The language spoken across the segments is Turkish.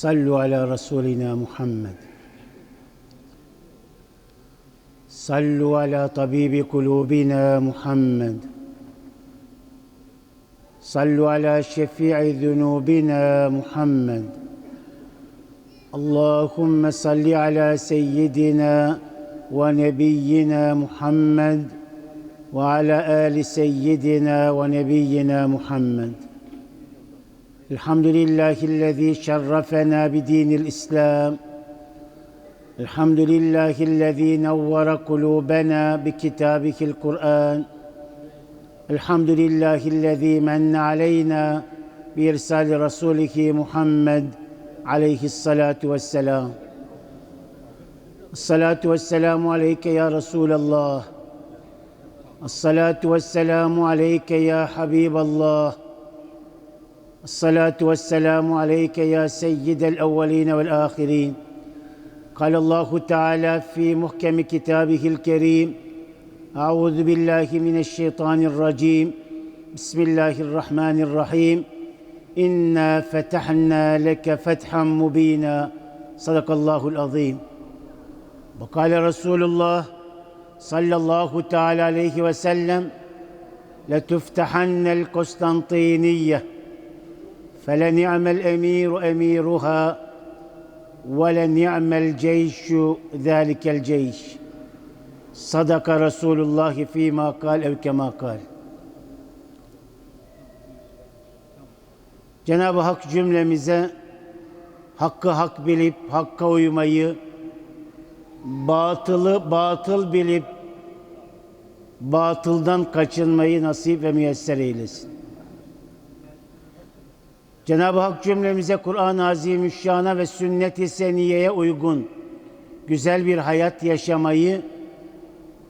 صلوا على رسولنا محمد. صلوا على طبيب قلوبنا محمد. صلوا على شفيع ذنوبنا محمد. اللهم صل على سيدنا ونبينا محمد وعلى آل سيدنا ونبينا محمد. الحمد لله الذي شرفنا بدين الإسلام. الحمد لله الذي نور قلوبنا بكتابه القرآن. الحمد لله الذي من علينا بإرسال رسوله محمد عليه الصلاة والسلام. الصلاة والسلام عليك يا رسول الله. الصلاة والسلام عليك يا حبيب الله. الصلاة والسلام عليك يا سيد الأولين والآخرين. قال الله تعالى في محكم كتابه الكريم أعوذ بالله من الشيطان الرجيم. بسم الله الرحمن الرحيم. إنا فتحنا لك فتحا مبينا. صدق الله العظيم. وقال رسول الله صلى الله تعالى عليه وسلم لتفتحن القسطنطينية. فلنعم الامير اميرها ولنعم الجيش ذلك الجيش صدق رسول الله فيما قال او كما قال Cenab-ı Hak cümlemize hakkı hak bilip hakka uymayı, batılı batıl bilip batıldan kaçınmayı nasip ve müyesser eylesin. Cenab-ı Hak cümlemize Kur'an-ı Azimüşşan'a ve sünnet-i seniyeye uygun güzel bir hayat yaşamayı,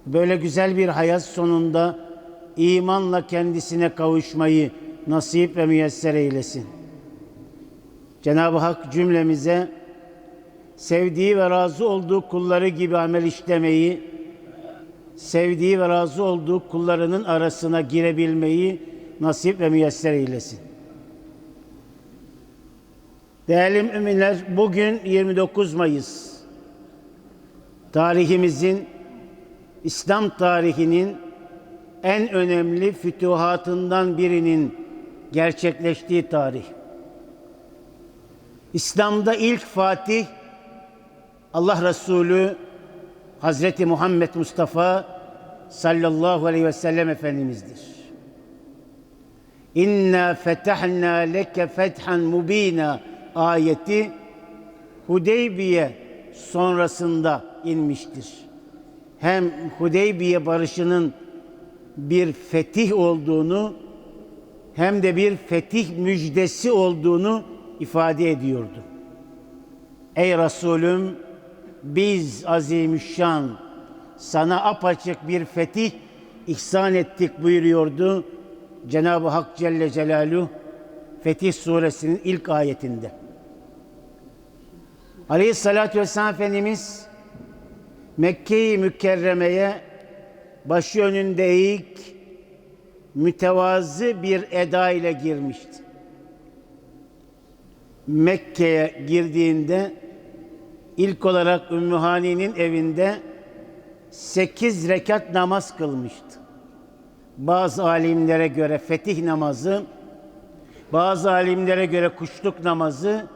böyle güzel bir hayat sonunda imanla kendisine kavuşmayı nasip ve müyesser eylesin. Cenab-ı Hak cümlemize sevdiği ve razı olduğu kulları gibi amel işlemeyi, sevdiği ve razı olduğu kullarının arasına girebilmeyi nasip ve müyesser eylesin. Değerli müminler, bugün 29 Mayıs. Tarihimizin, İslam tarihinin en önemli fütuhatından birinin gerçekleştiği tarih. İslam'da ilk fatih Allah Resulü Hazreti Muhammed Mustafa sallallahu aleyhi ve sellem Efendimiz'dir. İnna fetahna leke fethan mubina ayeti Hudeybiye sonrasında inmiştir. Hem Hudeybiye barışının bir fetih olduğunu hem de bir fetih müjdesi olduğunu ifade ediyordu. Ey Resulüm biz azimüşşan sana apaçık bir fetih ihsan ettik buyuruyordu Cenab-ı Hak Celle Celaluhu Fetih Suresinin ilk ayetinde. Aleyhissalatü Vesselam Efendimiz Mekke-i Mükerreme'ye başı önünde eğik, mütevazı bir eda ile girmişti. Mekke'ye girdiğinde ilk olarak Ümmühani'nin evinde sekiz rekat namaz kılmıştı. Bazı alimlere göre fetih namazı, bazı alimlere göre kuşluk namazı,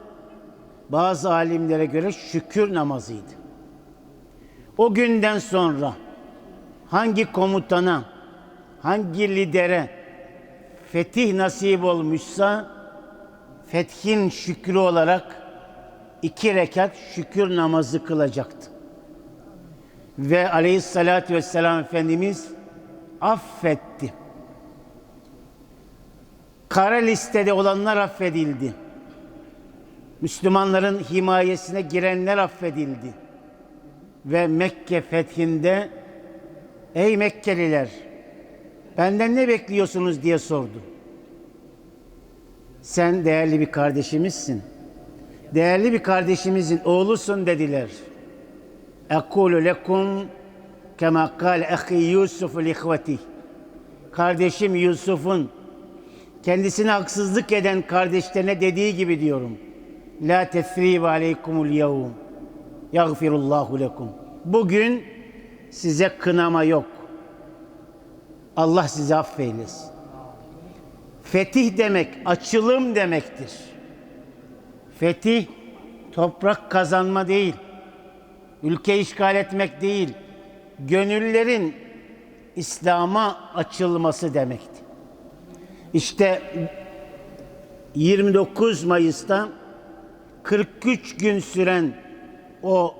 bazı alimlere göre şükür namazıydı. O günden sonra hangi komutana, hangi lidere fetih nasip olmuşsa fethin şükrü olarak iki rekat şükür namazı kılacaktı. Ve aleyhissalatü vesselam Efendimiz affetti. Kara listede olanlar affedildi. Müslümanların himayesine girenler affedildi. Ve Mekke fethinde ey Mekkeliler benden ne bekliyorsunuz diye sordu. Sen değerli bir kardeşimizsin. Değerli bir kardeşimizin oğlusun dediler. Ekulu lekum kema kâle ehi Yusuf li Kardeşim Yusuf'un kendisine haksızlık eden kardeşlerine dediği gibi diyorum. La tesribe aleykumul yevm. Yagfirullahu lekum. Bugün size kınama yok. Allah sizi affeylesin. Fetih demek açılım demektir. Fetih toprak kazanma değil. Ülke işgal etmek değil. Gönüllerin İslam'a açılması demektir. İşte 29 Mayıs'ta 43 gün süren o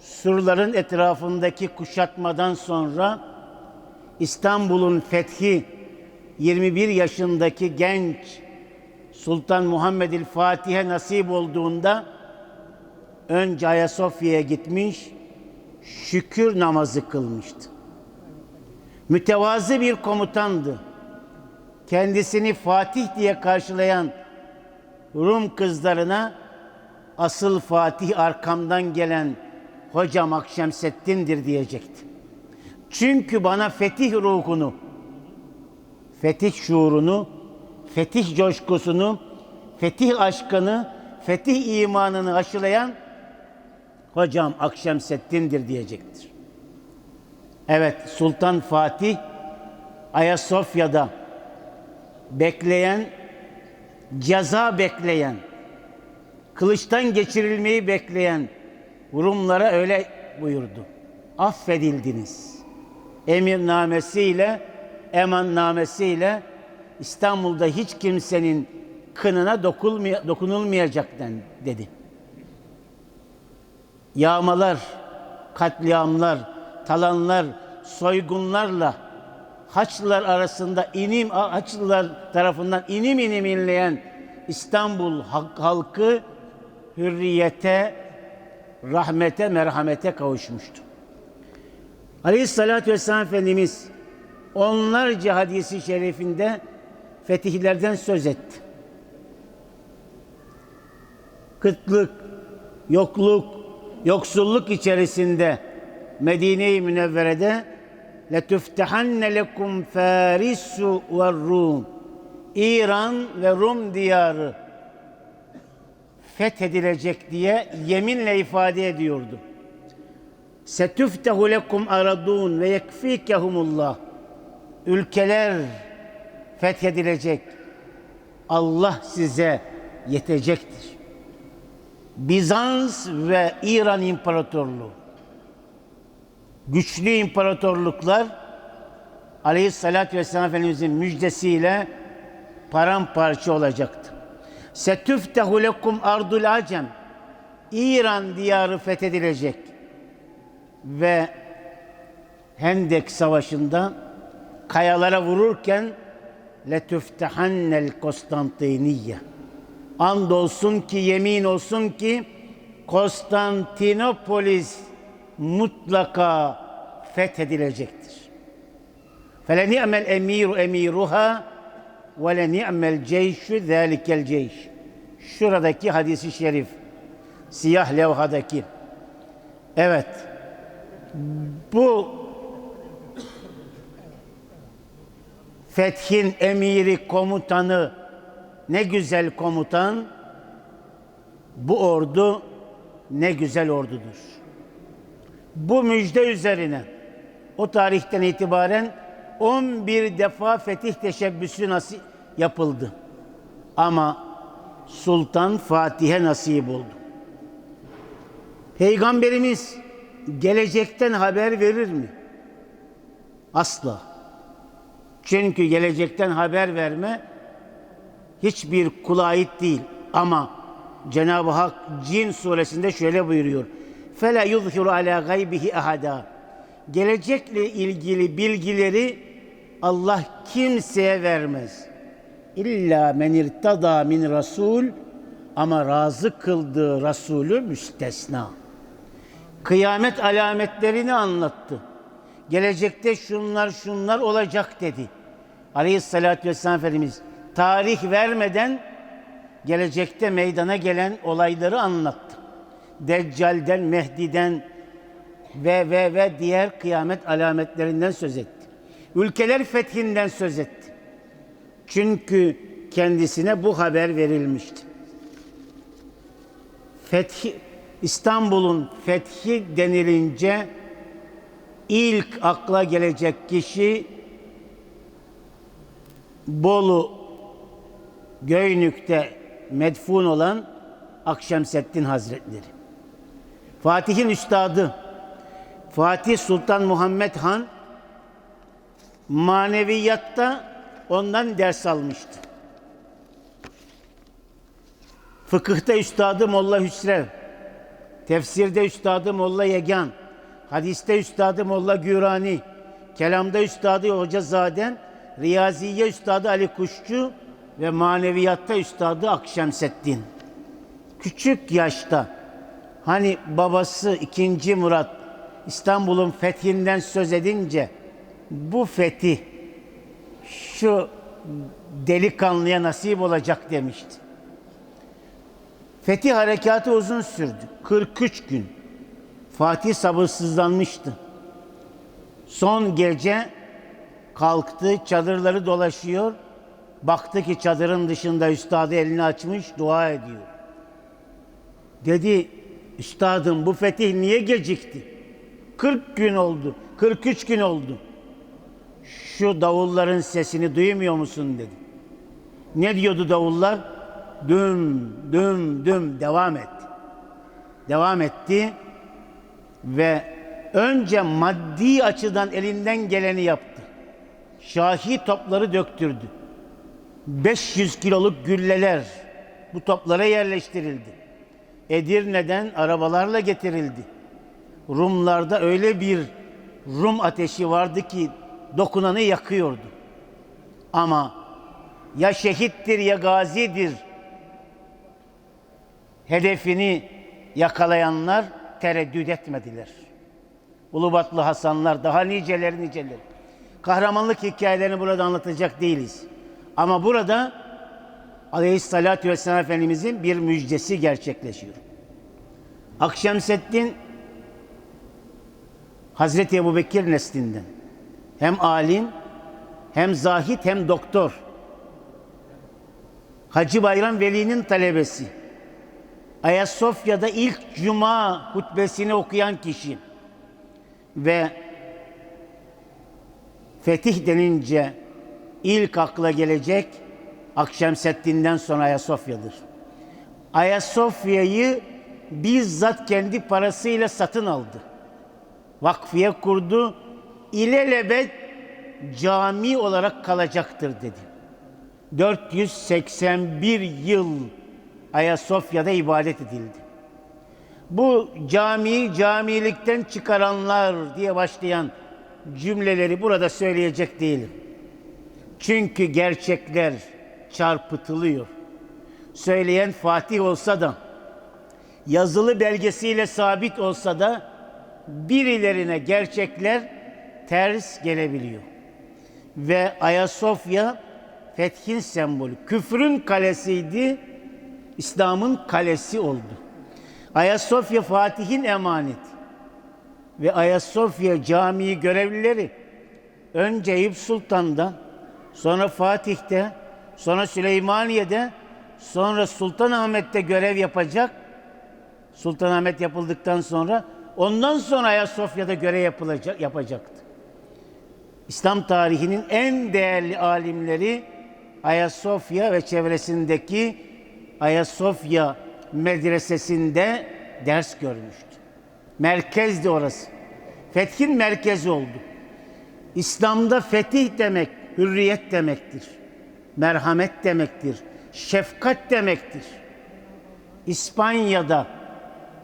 surların etrafındaki kuşatmadan sonra İstanbul'un fethi 21 yaşındaki genç Sultan Muhammed el Fatih'e nasip olduğunda önce Ayasofya'ya gitmiş, şükür namazı kılmıştı. Mütevazı bir komutandı. Kendisini Fatih diye karşılayan Rum kızlarına asıl Fatih arkamdan gelen hocam Akşemseddin'dir diyecekti. Çünkü bana fetih ruhunu, fetih şuurunu, fetih coşkusunu, fetih aşkını, fetih imanını aşılayan hocam Akşemseddin'dir diyecektir. Evet Sultan Fatih Ayasofya'da bekleyen, ceza bekleyen, kılıçtan geçirilmeyi bekleyen Rumlara öyle buyurdu. Affedildiniz. Emirnamesiyle, emannamesiyle İstanbul'da hiç kimsenin kınına dokunulmay- dokunulmayacak dedi. Yağmalar, katliamlar, talanlar, soygunlarla Haçlılar arasında inim Haçlılar tarafından inim inim inleyen İstanbul halk- halkı hürriyete, rahmete, merhamete kavuşmuştu. Aleyhissalatü vesselam Efendimiz onlarca hadisi şerifinde fetihlerden söz etti. Kıtlık, yokluk, yoksulluk içerisinde Medine-i Münevvere'de letüftehenne lekum farisu ve Rum İran ve Rum diyarı fethedilecek diye yeminle ifade ediyordu. Setuftehu lekum aradun ve yekfikehumullah. Ülkeler fethedilecek. Allah size yetecektir. Bizans ve İran İmparatorluğu güçlü imparatorluklar Aleyhisselatü Vesselam Efendimizin müjdesiyle paramparça olacaktı. Setüftehu lekum ardul acem. İran diyarı fethedilecek. Ve Hendek Savaşı'nda kayalara vururken letüftehannel Konstantiniye andolsun ki yemin olsun ki Konstantinopolis mutlaka fethedilecektir. Fele ni'mel emiru emiruha ve le ni'mel ceyşü zâlikel ceyş. Şuradaki hadisi şerif. Siyah levhadaki. Evet. Bu fethin emiri komutanı ne güzel komutan bu ordu ne güzel ordudur. Bu müjde üzerine o tarihten itibaren 11 defa fetih teşebbüsü nasip yapıldı. Ama Sultan Fatih'e nasip oldu. Peygamberimiz gelecekten haber verir mi? Asla. Çünkü gelecekten haber verme hiçbir kula ait değil. Ama Cenab-ı Hak Cin suresinde şöyle buyuruyor. فَلَا يُظْهِرُ عَلَى غَيْبِهِ اَحَدًا Gelecekle ilgili bilgileri Allah kimseye vermez. İlla men irtada min rasul ama razı kıldığı Resulü müstesna. Kıyamet alametlerini anlattı. Gelecekte şunlar şunlar olacak dedi. Aleyhissalatü vesselam Efendimiz tarih vermeden gelecekte meydana gelen olayları anlattı. Deccal'den, Mehdi'den ve ve ve diğer kıyamet alametlerinden söz etti. Ülkeler fethinden söz etti. Çünkü kendisine bu haber verilmişti. fethi İstanbul'un fethi denilince ilk akla gelecek kişi Bolu Göynük'te medfun olan Akşemseddin Hazretleri. Fatih'in üstadı Fatih Sultan Muhammed Han maneviyatta ondan ders almıştı. Fıkıhta üstadı Molla Hüsrev, tefsirde üstadı Molla Yegan, hadiste üstadı Molla Gürani, kelamda üstadı Hoca Zaden, riyaziye üstadı Ali Kuşçu ve maneviyatta üstadı Akşemseddin. Küçük yaşta hani babası 2. Murat İstanbul'un fethinden söz edince bu fetih şu delikanlıya nasip olacak demişti. Fetih harekatı uzun sürdü. 43 gün. Fatih sabırsızlanmıştı. Son gece kalktı, çadırları dolaşıyor. Baktı ki çadırın dışında üstadı elini açmış, dua ediyor. Dedi, üstadım bu fetih niye gecikti? 40 gün oldu, 43 gün oldu. Şu davulların sesini duymuyor musun dedi. Ne diyordu davullar? Düm, düm, düm devam etti. Devam etti ve önce maddi açıdan elinden geleni yaptı. Şahi topları döktürdü. 500 kiloluk gülleler bu toplara yerleştirildi. Edirne'den arabalarla getirildi. Rumlarda öyle bir Rum ateşi vardı ki dokunanı yakıyordu. Ama ya şehittir ya gazidir hedefini yakalayanlar tereddüt etmediler. Ulubatlı Hasanlar daha niceleri niceleri. Kahramanlık hikayelerini burada anlatacak değiliz. Ama burada Aleyhissalatü Vesselam Efendimizin bir müjdesi gerçekleşiyor. Akşemseddin Hazreti Ebu Bekir neslinden. Hem alim, hem zahit, hem doktor. Hacı Bayram Veli'nin talebesi. Ayasofya'da ilk cuma hutbesini okuyan kişi. Ve fetih denince ilk akla gelecek Akşemseddin'den sonra Ayasofya'dır. Ayasofya'yı bizzat kendi parasıyla satın aldı. Vakfiye kurdu. İlelebet cami olarak kalacaktır dedi. 481 yıl Ayasofya'da ibadet edildi. Bu camiyi camilikten çıkaranlar diye başlayan cümleleri burada söyleyecek değilim. Çünkü gerçekler çarpıtılıyor. Söyleyen Fatih olsa da, yazılı belgesiyle sabit olsa da birilerine gerçekler ters gelebiliyor. Ve Ayasofya fethin sembolü. Küfrün kalesiydi, İslam'ın kalesi oldu. Ayasofya Fatih'in emaneti. Ve Ayasofya Camii görevlileri önce Eyüp Sultan'da, sonra Fatih'te, sonra Süleymaniye'de, sonra Sultanahmet'te görev yapacak. Sultanahmet yapıldıktan sonra ondan sonra Ayasofya'da görev yapılacak yapacaktı. İslam tarihinin en değerli alimleri Ayasofya ve çevresindeki Ayasofya medresesinde ders görmüştü. Merkezdi orası. Fethin merkezi oldu. İslam'da fetih demek hürriyet demektir. Merhamet demektir. Şefkat demektir. İspanya'da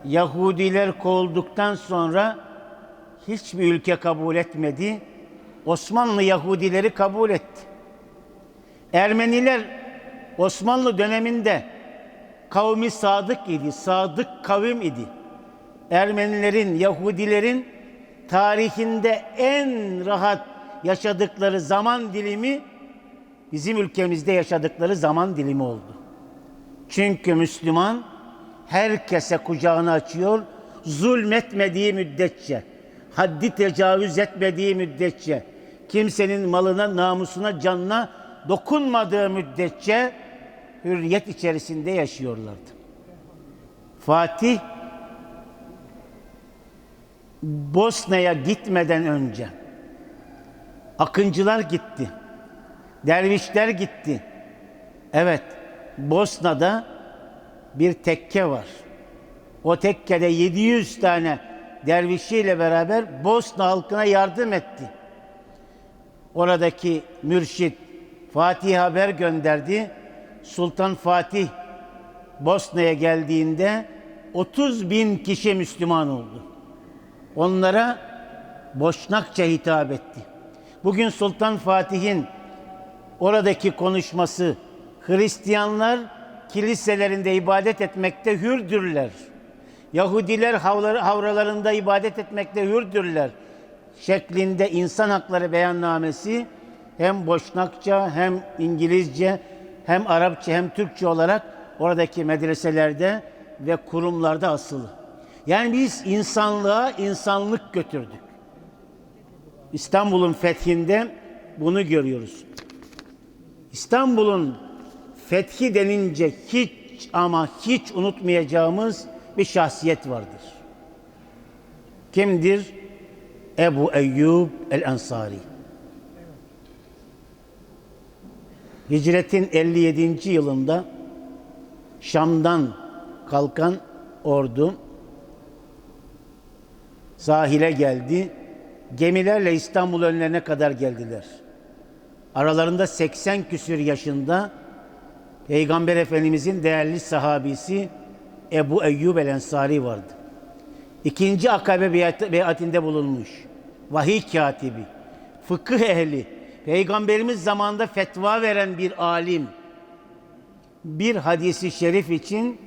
Yahudiler kovulduktan sonra hiçbir ülke kabul etmedi. Osmanlı Yahudileri kabul etti. Ermeniler Osmanlı döneminde kavmi sadık idi, sadık kavim idi. Ermenilerin, Yahudilerin tarihinde en rahat yaşadıkları zaman dilimi bizim ülkemizde yaşadıkları zaman dilimi oldu. Çünkü Müslüman herkese kucağını açıyor, zulmetmediği müddetçe, haddi tecavüz etmediği müddetçe, kimsenin malına, namusuna, canına dokunmadığı müddetçe hürriyet içerisinde yaşıyorlardı. Fatih Bosna'ya gitmeden önce akıncılar gitti. Dervişler gitti. Evet, Bosna'da bir tekke var. O tekkede 700 tane dervişiyle beraber Bosna halkına yardım etti. Oradaki mürşit Fatih haber gönderdi. Sultan Fatih Bosna'ya geldiğinde 30 bin kişi Müslüman oldu. Onlara Boşnakça hitap etti. Bugün Sultan Fatih'in oradaki konuşması Hristiyanlar kiliselerinde ibadet etmekte hürdürler. Yahudiler havralarında ibadet etmekte hürdürler. Şeklinde insan hakları beyannamesi hem Boşnakça hem İngilizce hem Arapça hem Türkçe olarak oradaki medreselerde ve kurumlarda asılı. Yani biz insanlığa insanlık götürdük. İstanbul'un fethinde bunu görüyoruz. İstanbul'un fethi denince hiç ama hiç unutmayacağımız bir şahsiyet vardır. Kimdir? Ebu Eyyub el-Ensari. Hicretin 57. yılında Şam'dan kalkan ordu sahile geldi. Gemilerle İstanbul önlerine kadar geldiler. Aralarında 80 küsür yaşında Peygamber Efendimizin değerli sahabisi Ebu Eyyub el Ensari vardı. İkinci akabe beyat- beyatinde bulunmuş. Vahiy katibi, fıkıh ehli, Peygamberimiz zamanında fetva veren bir alim. Bir hadisi şerif için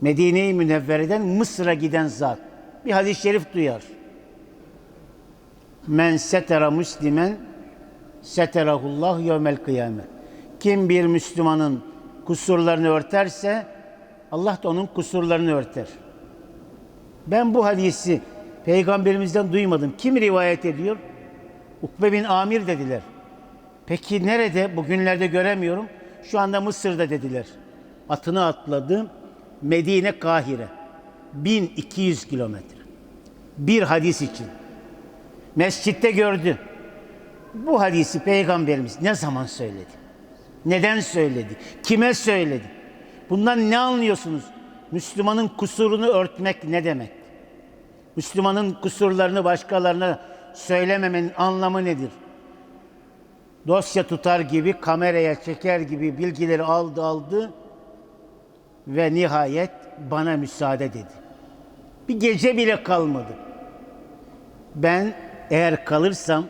Medine-i Münevvere'den Mısır'a giden zat. Bir hadis-i şerif duyar. Men setera muslimen seterahullah yevmel kıyamet. Kim bir Müslümanın kusurlarını örterse Allah da onun kusurlarını örter. Ben bu hadisi peygamberimizden duymadım. Kim rivayet ediyor? Ukbe bin Amir dediler. Peki nerede? Bugünlerde göremiyorum. Şu anda Mısır'da dediler. Atını atladı. Medine Kahire. 1200 kilometre. Bir hadis için. Mescitte gördü. Bu hadisi peygamberimiz ne zaman söyledi? Neden söyledi? Kime söyledi? Bundan ne anlıyorsunuz? Müslümanın kusurunu örtmek ne demek? Müslümanın kusurlarını başkalarına söylememenin anlamı nedir? Dosya tutar gibi, kameraya çeker gibi bilgileri aldı aldı ve nihayet bana müsaade dedi. Bir gece bile kalmadı. Ben eğer kalırsam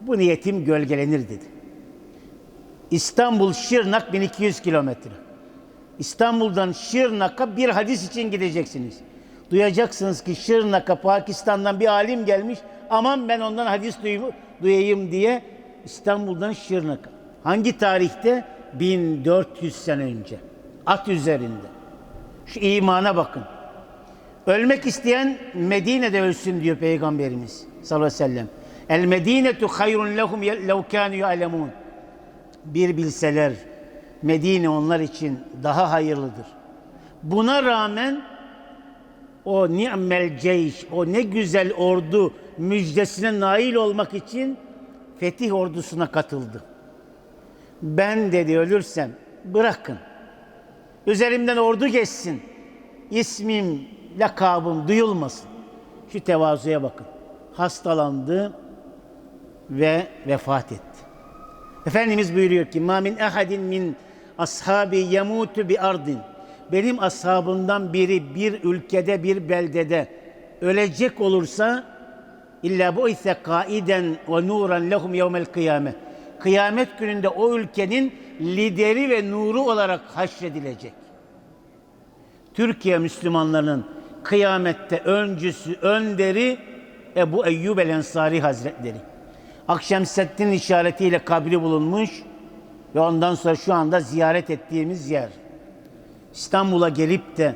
bu niyetim gölgelenir dedi. İstanbul Şırnak 1200 kilometre. İstanbul'dan Şırnak'a bir hadis için gideceksiniz. Duyacaksınız ki Şırnak'a Pakistan'dan bir alim gelmiş. Aman ben ondan hadis duy- duyayım diye İstanbul'dan Şırnak'a. Hangi tarihte? 1400 sene önce. At üzerinde. Şu imana bakın. Ölmek isteyen Medine'de ölsün diyor Peygamberimiz sallallahu aleyhi ve sellem. El Medinetu hayrun lehum lev kanu ya'lemun. Bir bilseler Medine onlar için daha hayırlıdır. Buna rağmen o ni'mel ceyş, o ne güzel ordu müjdesine nail olmak için fetih ordusuna katıldı. Ben dedi ölürsem bırakın. Üzerimden ordu geçsin. İsmim, lakabım duyulmasın. Şu tevazuya bakın. Hastalandı ve vefat etti. Efendimiz buyuruyor ki: "Ma min ahadin min ashabi yemutu bi ardin." Benim ashabımdan biri bir ülkede, bir beldede ölecek olursa illa bu ise kaiden ve nuran lehum yevmel kıyame. Kıyamet gününde o ülkenin lideri ve nuru olarak haşredilecek. Türkiye Müslümanlarının kıyamette öncüsü, önderi Ebu Eyyub el Ensari Hazretleri. Akşemseddin işaretiyle kabri bulunmuş ve ondan sonra şu anda ziyaret ettiğimiz yer. İstanbul'a gelip de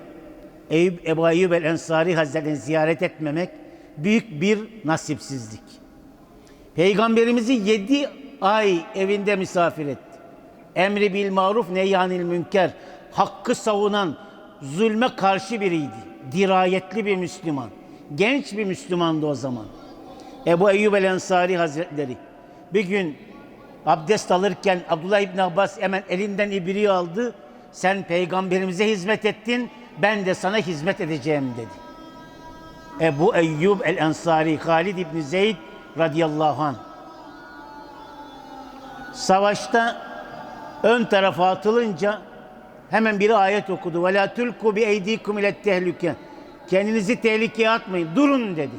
Eyüp, Ebu Eyyub el Ensari Hazretleri'ni ziyaret etmemek büyük bir nasipsizlik. Peygamberimizi yedi ay evinde misafir etti. Emri bil maruf neyyanil münker. Hakkı savunan, zulme karşı biriydi. Dirayetli bir Müslüman. Genç bir Müslümandı o zaman. Ebu Eyyub el Ensari Hazretleri bir gün abdest alırken Abdullah İbni Abbas hemen elinden ibriği aldı. Sen peygamberimize hizmet ettin, ben de sana hizmet edeceğim dedi. Ebu Eyyub el Ensari Halid İbni Zeyd radıyallahu anh. Savaşta ön tarafa atılınca hemen biri ayet okudu. Tulku bi eydikum ile tehlike. Kendinizi tehlikeye atmayın. Durun dedi.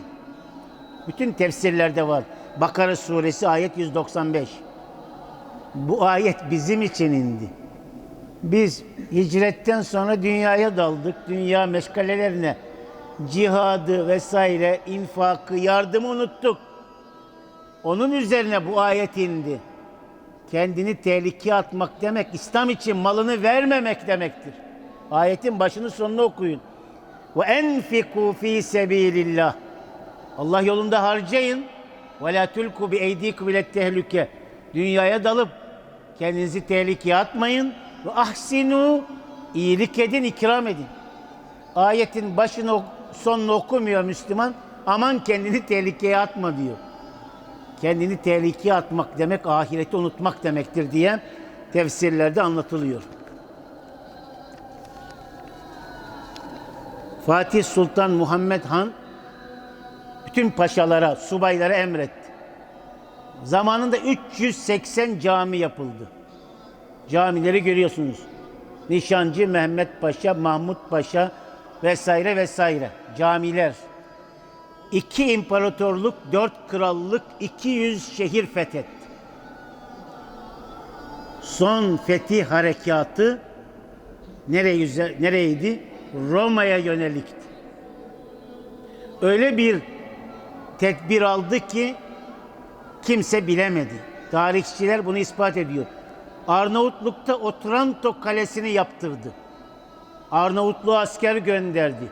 Bütün tefsirlerde var. Bakara suresi ayet 195. Bu ayet bizim için indi. Biz hicretten sonra dünyaya daldık. Dünya meşgalelerine cihadı vesaire, infakı, yardımı unuttuk. Onun üzerine bu ayet indi. Kendini tehlikeye atmak demek, İslam için malını vermemek demektir. Ayetin başını sonunu okuyun. Ve enfiku fi sebilillah. Allah yolunda harcayın. Ve la tulku bi eydikum ile tehlike. Dünyaya dalıp kendinizi tehlikeye atmayın. Ve ahsinu iyilik edin, ikram edin. Ayetin başını sonunu okumuyor Müslüman. Aman kendini tehlikeye atma diyor. Kendini tehlikeye atmak demek ahireti unutmak demektir diye tefsirlerde anlatılıyor. Fatih Sultan Muhammed Han bütün paşalara, subaylara emretti. Zamanında 380 cami yapıldı. Camileri görüyorsunuz. Nişancı Mehmet Paşa, Mahmut Paşa vesaire vesaire. Camiler. İki imparatorluk, dört krallık, 200 şehir fethetti. Son fetih harekatı nereye, nereydi? Roma'ya yönelikti. Öyle bir tedbir aldı ki kimse bilemedi. Tarihçiler bunu ispat ediyor. Arnavutluk'ta Otranto Kalesi'ni yaptırdı. Arnavutluğa asker gönderdi.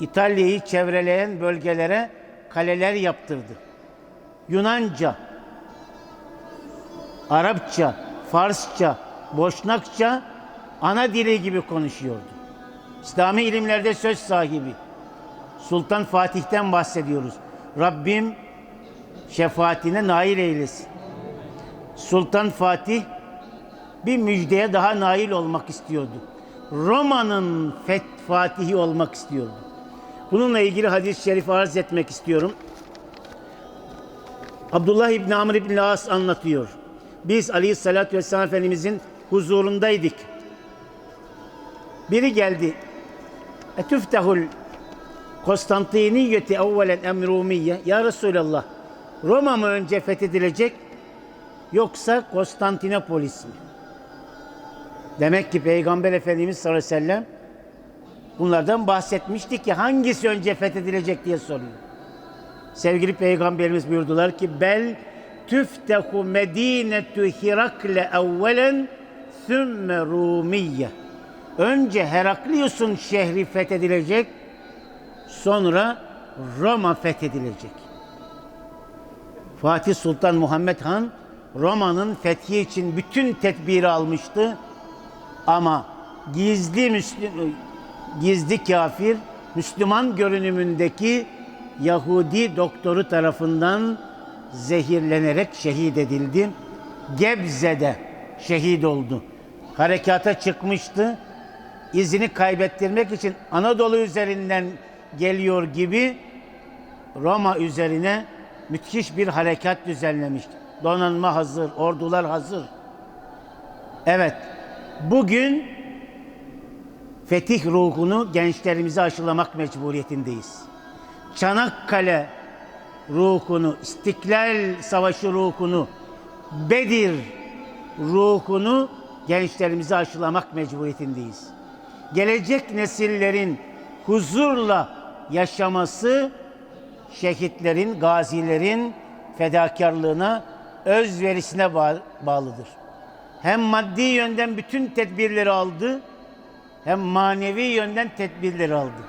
İtalya'yı çevreleyen bölgelere kaleler yaptırdı. Yunanca, Arapça, Farsça, Boşnakça ana dili gibi konuşuyordu. İslami ilimlerde söz sahibi. Sultan Fatih'ten bahsediyoruz. Rabbim şefaatine nail eylesin. Sultan Fatih bir müjdeye daha nail olmak istiyordu. Roma'nın fatihi olmak istiyordu. Bununla ilgili hadis-i şerif arz etmek istiyorum. Abdullah İbni Amr İbni As anlatıyor. Biz Aleyhisselatü Vesselam Efendimizin huzurundaydık. Biri geldi. Etüftehul Konstantiniyeti evvelen emrumiye. Ya Resulallah Roma mı önce fethedilecek yoksa Konstantinopolis mi? Demek ki Peygamber Efendimiz sallallahu aleyhi ve sellem bunlardan bahsetmişti ki hangisi önce fethedilecek diye soruyor. Sevgili Peygamberimiz buyurdular ki bel tüftehu medinetu Hirakle evvelen sümme Rumiye. Önce Heraklius'un şehri fethedilecek, sonra Roma fethedilecek. Fatih Sultan Muhammed Han Roma'nın fethi için bütün tedbiri almıştı. Ama gizli Müslüm, gizli kafir Müslüman görünümündeki Yahudi doktoru tarafından zehirlenerek şehit edildi. Gebze'de şehit oldu. Harekata çıkmıştı. İzini kaybettirmek için Anadolu üzerinden geliyor gibi Roma üzerine müthiş bir harekat düzenlemişti. Donanma hazır, ordular hazır. Evet, bugün fetih ruhunu gençlerimize aşılamak mecburiyetindeyiz. Çanakkale ruhunu, İstiklal Savaşı ruhunu, Bedir ruhunu gençlerimize aşılamak mecburiyetindeyiz. Gelecek nesillerin huzurla yaşaması şehitlerin, gazilerin fedakarlığına, özverisine ba- bağlıdır. Hem maddi yönden bütün tedbirleri aldı, hem manevi yönden tedbirleri aldı.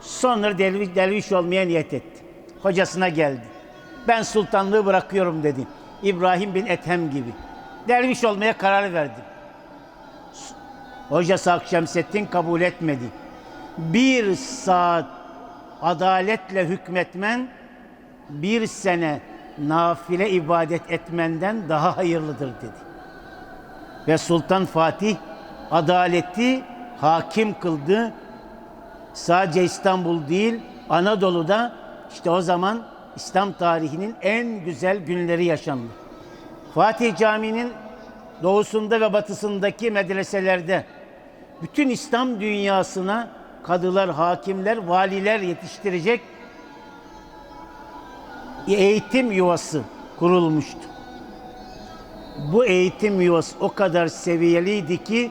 Sonra derviş, derviş olmaya niyet etti. Hocasına geldi. Ben sultanlığı bırakıyorum dedi. İbrahim bin Ethem gibi. Derviş olmaya karar verdi. Hocası Akşemseddin kabul etmedi. Bir saat adaletle hükmetmen bir sene nafile ibadet etmenden daha hayırlıdır dedi. Ve Sultan Fatih adaleti hakim kıldı. Sadece İstanbul değil, Anadolu'da işte o zaman İslam tarihinin en güzel günleri yaşandı. Fatih Camii'nin doğusunda ve batısındaki medreselerde bütün İslam dünyasına kadılar, hakimler, valiler yetiştirecek eğitim yuvası kurulmuştu. Bu eğitim yuvası o kadar seviyeliydi ki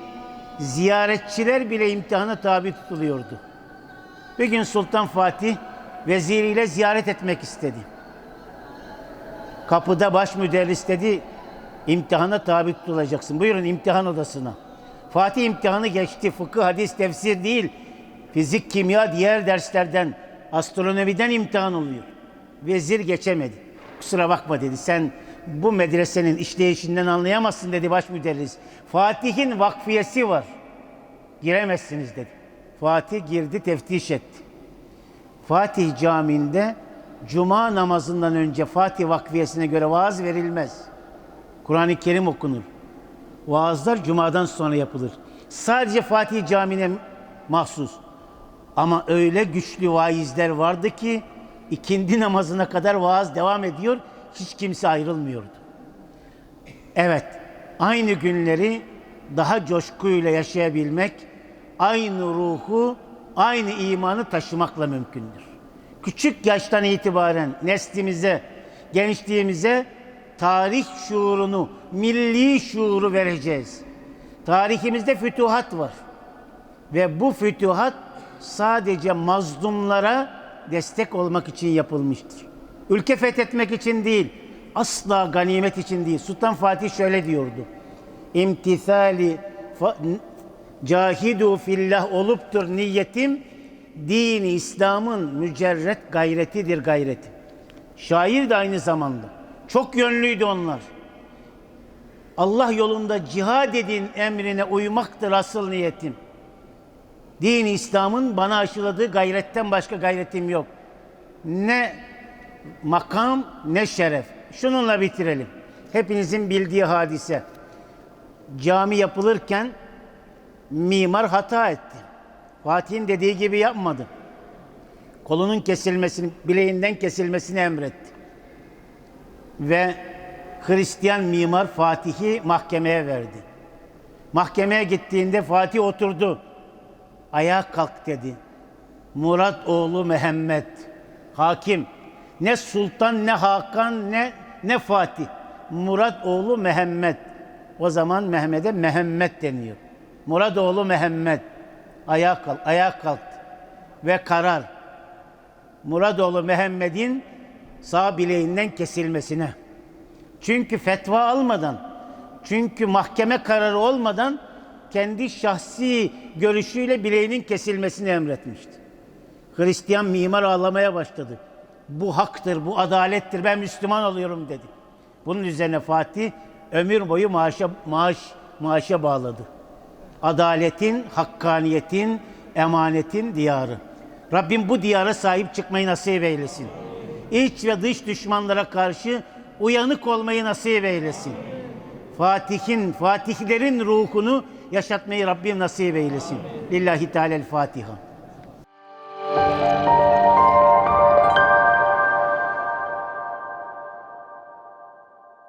ziyaretçiler bile imtihana tabi tutuluyordu. Bir gün Sultan Fatih veziriyle ziyaret etmek istedi. Kapıda baş müderris dedi, imtihana tabi tutulacaksın. Buyurun imtihan odasına. Fatih imtihanı geçti. Fıkıh, hadis, tefsir değil. Fizik, kimya, diğer derslerden, astronomiden imtihan oluyor. Vezir geçemedi. Kusura bakma dedi. Sen bu medresenin işleyişinden anlayamazsın dedi baş müderris. Fatih'in vakfiyesi var. Giremezsiniz dedi. Fatih girdi teftiş etti. Fatih Camii'nde Cuma namazından önce Fatih vakfiyesine göre vaaz verilmez. Kur'an-ı Kerim okunur. Vaazlar Cuma'dan sonra yapılır. Sadece Fatih Camii'ne mahsus. Ama öyle güçlü vaizler vardı ki ikindi namazına kadar vaaz devam ediyor. Hiç kimse ayrılmıyordu. Evet, aynı günleri daha coşkuyla yaşayabilmek, aynı ruhu, aynı imanı taşımakla mümkündür. Küçük yaştan itibaren neslimize, gençliğimize tarih şuurunu, milli şuuru vereceğiz. Tarihimizde fütuhat var. Ve bu fütuhat sadece mazlumlara destek olmak için yapılmıştır. Ülke fethetmek için değil, asla ganimet için değil. Sultan Fatih şöyle diyordu. İmtithali fa- cahidu fillah oluptur niyetim, dini İslam'ın mücerret gayretidir gayreti. Şair de aynı zamanda. Çok yönlüydü onlar. Allah yolunda cihad edin emrine uymaktır asıl niyetim. Din İslam'ın bana aşıladığı gayretten başka gayretim yok. Ne makam ne şeref. Şununla bitirelim. Hepinizin bildiği hadise. Cami yapılırken mimar hata etti. Fatih'in dediği gibi yapmadı. Kolunun kesilmesini, bileğinden kesilmesini emretti. Ve Hristiyan mimar Fatih'i mahkemeye verdi. Mahkemeye gittiğinde Fatih oturdu. Ayağa kalk dedi. Murat oğlu Mehmet. Hakim. Ne sultan ne Hakan ne ne Fatih. Murat oğlu Mehmet. O zaman Mehmet'e Mehmet deniyor. Murat oğlu Mehmet. Ayağa kalk, ayağa kalktı. Ve karar. Muradoğlu Mehmet'in sağ bileğinden kesilmesine. Çünkü fetva almadan, çünkü mahkeme kararı olmadan kendi şahsi görüşüyle bileğinin kesilmesini emretmişti. Hristiyan mimar ağlamaya başladı. Bu haktır, bu adalettir, ben Müslüman oluyorum dedi. Bunun üzerine Fatih ömür boyu maaşa, maaş, maaşa bağladı. Adaletin, hakkaniyetin, emanetin diyarı. Rabbim bu diyara sahip çıkmayı nasip eylesin. İç ve dış düşmanlara karşı uyanık olmayı nasip eylesin. Fatih'in, Fatihlerin ruhunu yaşatmayı Rabbim nasip eylesin. Lillahi Teala'l Fatiha.